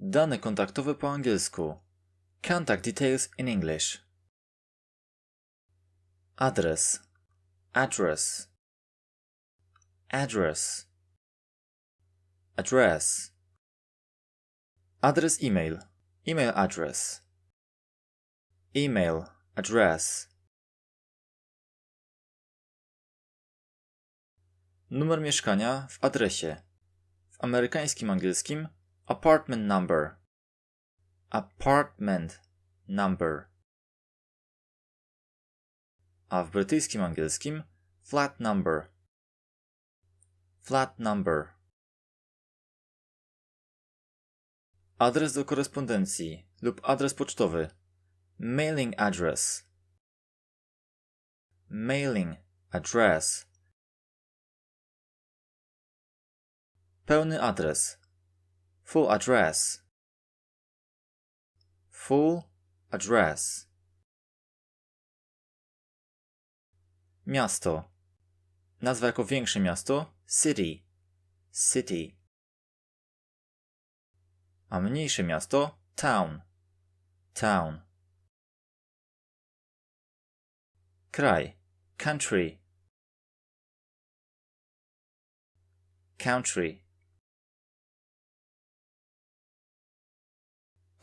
Dane kontaktowe po angielsku. Contact details in English. Adres. Address. Address. Address. Adres e-mail. Email address. Email address. Numer mieszkania w adresie. W amerykańskim angielskim apartment number. Apartment number. A w brytyjskim angielskim flat number. Flat number. Adres do korespondencji lub adres pocztowy. Mailing address. Mailing address. Pełny adres. Full address. Full address. Miasto. Nazwa jako większe miasto city. City. A mniejsze miasto town. Town. Kraj. Country. Country.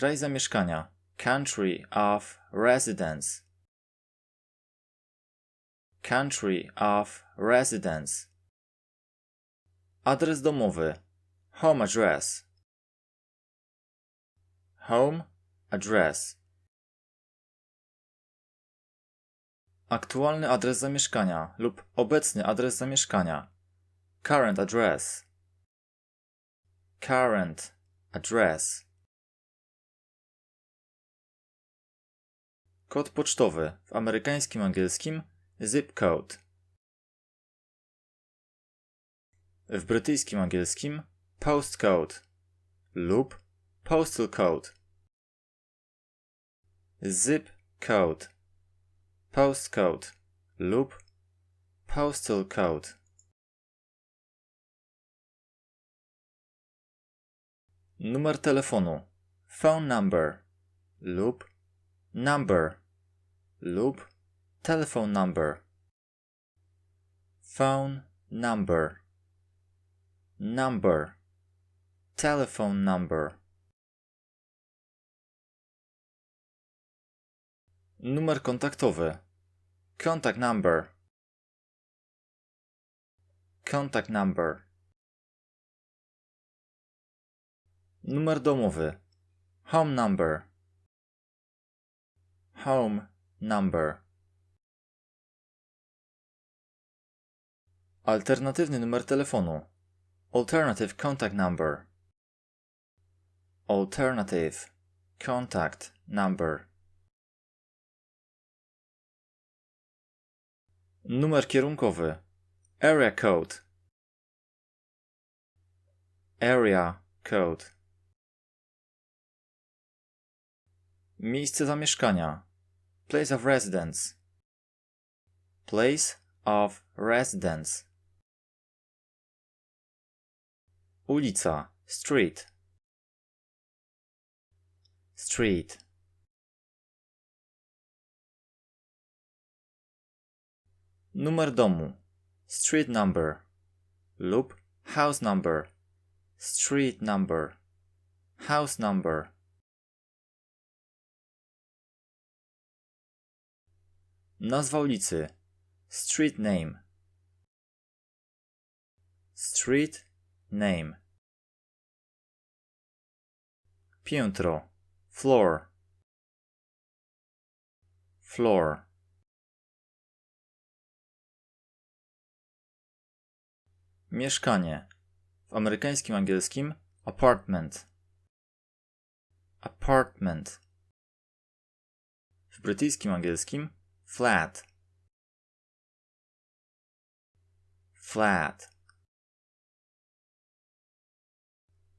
Kraj zamieszkania. Country of residence. Country of residence. Adres domowy. Home address. Home address. Aktualny adres zamieszkania lub obecny adres zamieszkania. Current address. Current address. Kod pocztowy w amerykańskim angielskim zip code. W brytyjskim angielskim postcode lub postal code. Zip code. Postcode lub postal code. Numer telefonu. Phone number lub number lub telephone number. Phone number. Number. Telephone number. Numer kontaktowy. Contact number. Contact number. Numer domowy. Home number. Home number. Alternatywny numer telefonu. Alternative contact number. Alternative contact number. Numer kierunkowy. Area code. Area code. Miejsce zamieszkania. Place of residence. Place of residence. Ulica. Street. Street. Numer domu. Street number. Lub house number. Street number. House number. Nazwa ulicy. Street name. Street name. Piętro. Floor. Floor. Mieszkanie. W amerykańskim angielskim apartment. Apartment. W brytyjskim angielskim flat. Flat.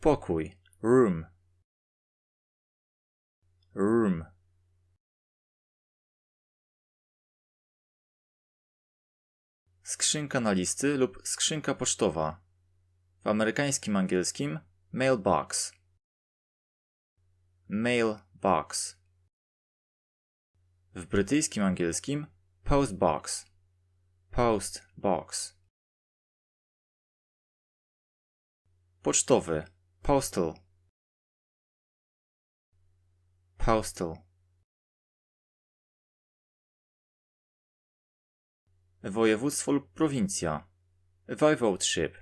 Pokój. Room. Room. Skrzynka na listy lub skrzynka pocztowa. W amerykańskim angielskim mailbox. mailbox. W brytyjskim angielskim postbox. Postbox. Pocztowy. Postal. Postal. Województwo lub prowincja. Voivodeship.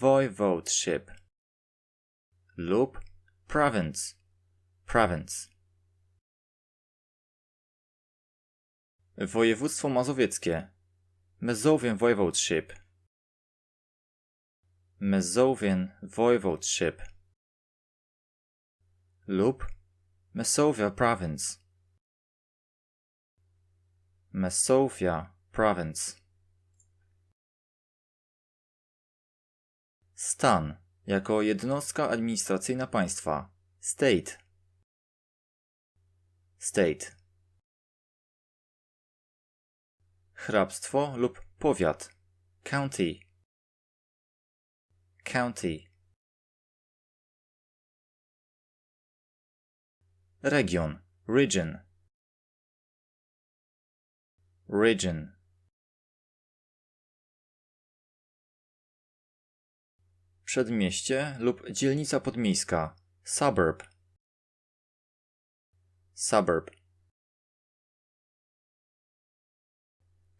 Voivodeship. Lub province. Province. Województwo mazowieckie. Mazowian Voivodeship. Mazowian Voivodeship. Lub Masovia Province. Masovia Province. Stan jako jednostka administracyjna państwa. State. State. Hrabstwo lub powiat. County. County. Region. Region. Region. Przedmieście lub dzielnica podmiejska. Suburb. Suburb.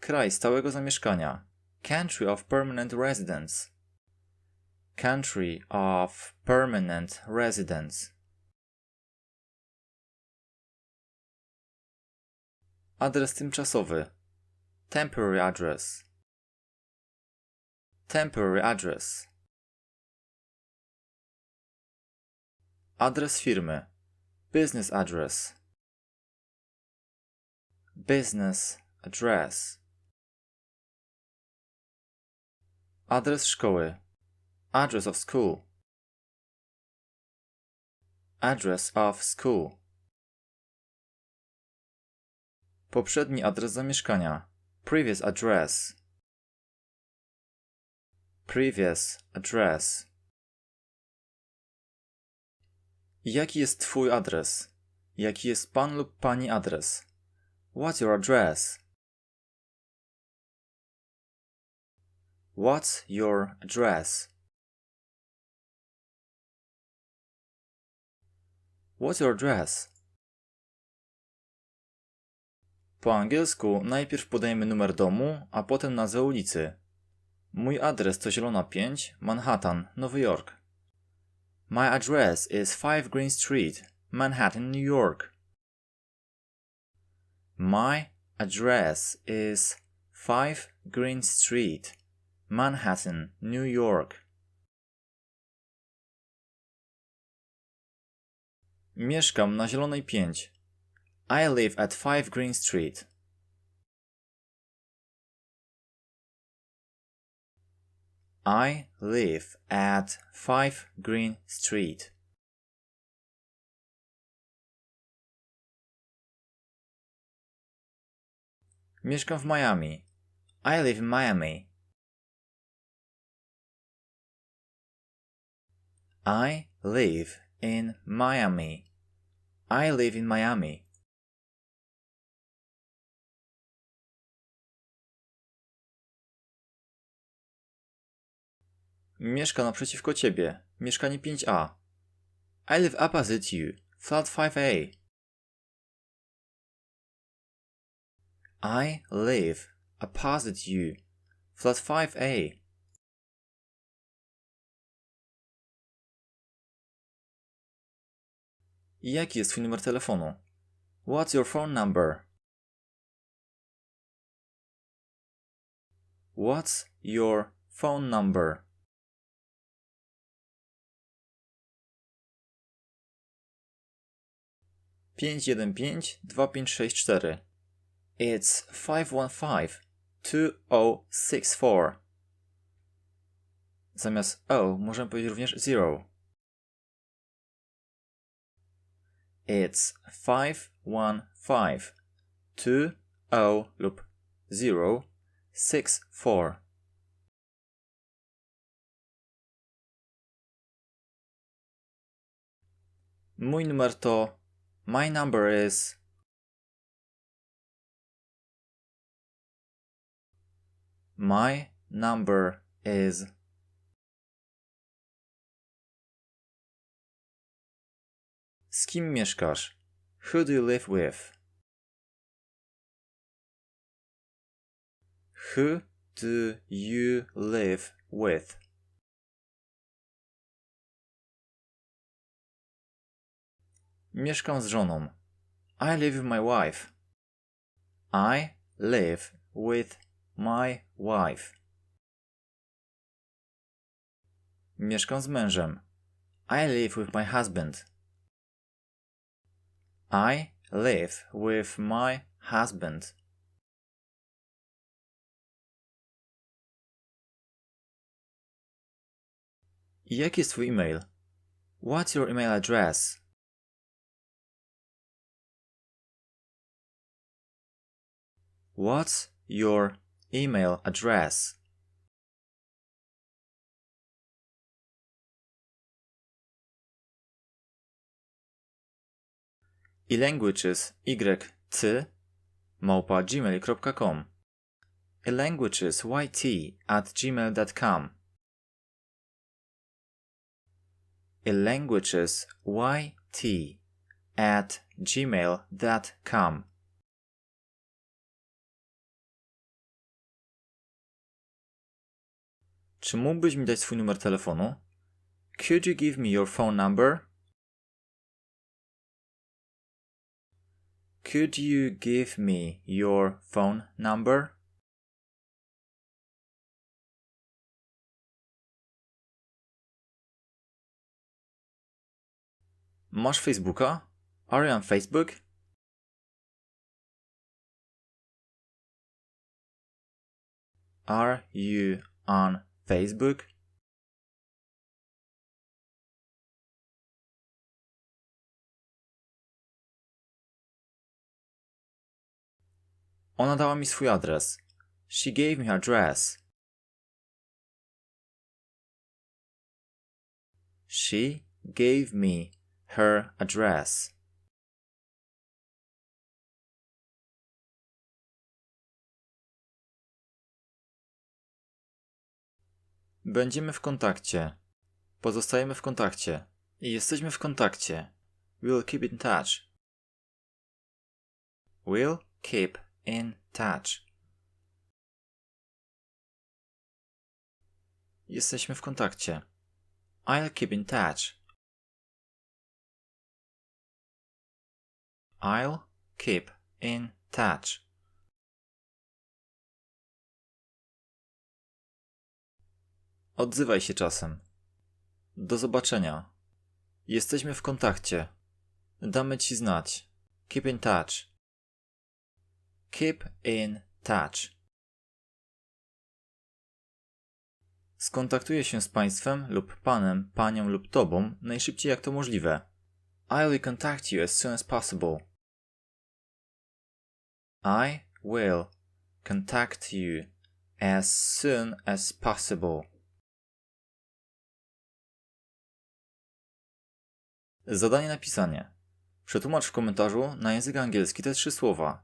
Kraj stałego zamieszkania. Country of permanent residence. Country of permanent residence. Adres tymczasowy. Temporary address. Temporary address. Adres firmy. Business address. Business address. Adres szkoły. Address of school. Address of school. Poprzedni adres zamieszkania. Previous address. Previous address. Jaki jest Twój adres? Jaki jest Pan lub Pani adres? What's your address? What's your address? What's your address? Po angielsku najpierw podajemy numer domu, a potem nazwę ulicy. Mój adres to Zielona 5, Manhattan, Nowy Jork. My address is 5 Green Street, Manhattan, New York. My address is 5 Green Street, Manhattan, New York. Mieszkam na Zielonej 5. I live at 5 Green Street. I live at 5 Green Street. Mieszkam w Miami. I live in Miami. I live in Miami. I live in Miami. Mieszka naprzeciwko ciebie. Mieszkanie 5A. I live opposite you. Flat 5A. I live opposite you. Flat 5A. Jaki jest twój numer telefonu? What's your phone number? What's your phone number? Pięć jeden pięć dwa pięć sześć cztery. It's five one five two o six four. Zamiast O możemy powiedzieć również zero. It's 515 20 lub 064. Mój numer to My number is My number is Z kim mieszkasz? Who do you live with? Who do you live with? Mieszkam z żoną. I live with my wife. I live with my wife. Mieszkam z mężem. I live with my husband. I live with my husband. Jaki jest twój e-mail? What's your email address? What's your email address? E-languages y c małpa gmail.com e-languages yt at gmail.com e-languages yt at gmail.com Czy mógłbyś mi dać swój numer telefonu? Could you give me your phone number? Could you give me your phone number? Masz Facebooka? Are you on Facebook? Are you on Facebook? Ona dała mi swój adres. She gave me her address. She gave me her address. Będziemy w kontakcie. Pozostajemy w kontakcie. I jesteśmy w kontakcie. We'll keep in touch. We'll keep in touch. Jesteśmy w kontakcie. I'll keep in touch. I'll keep in touch. Odzywaj się czasem. Do zobaczenia. Jesteśmy w kontakcie. Damy ci znać. Keep in touch. Keep in touch. Skontaktuję się z Państwem lub Panem, Panią lub Tobą najszybciej jak to możliwe. I will contact you as soon as possible. I will contact you as soon as possible. Zadanie napisanie. Przetłumacz w komentarzu na język angielski te trzy słowa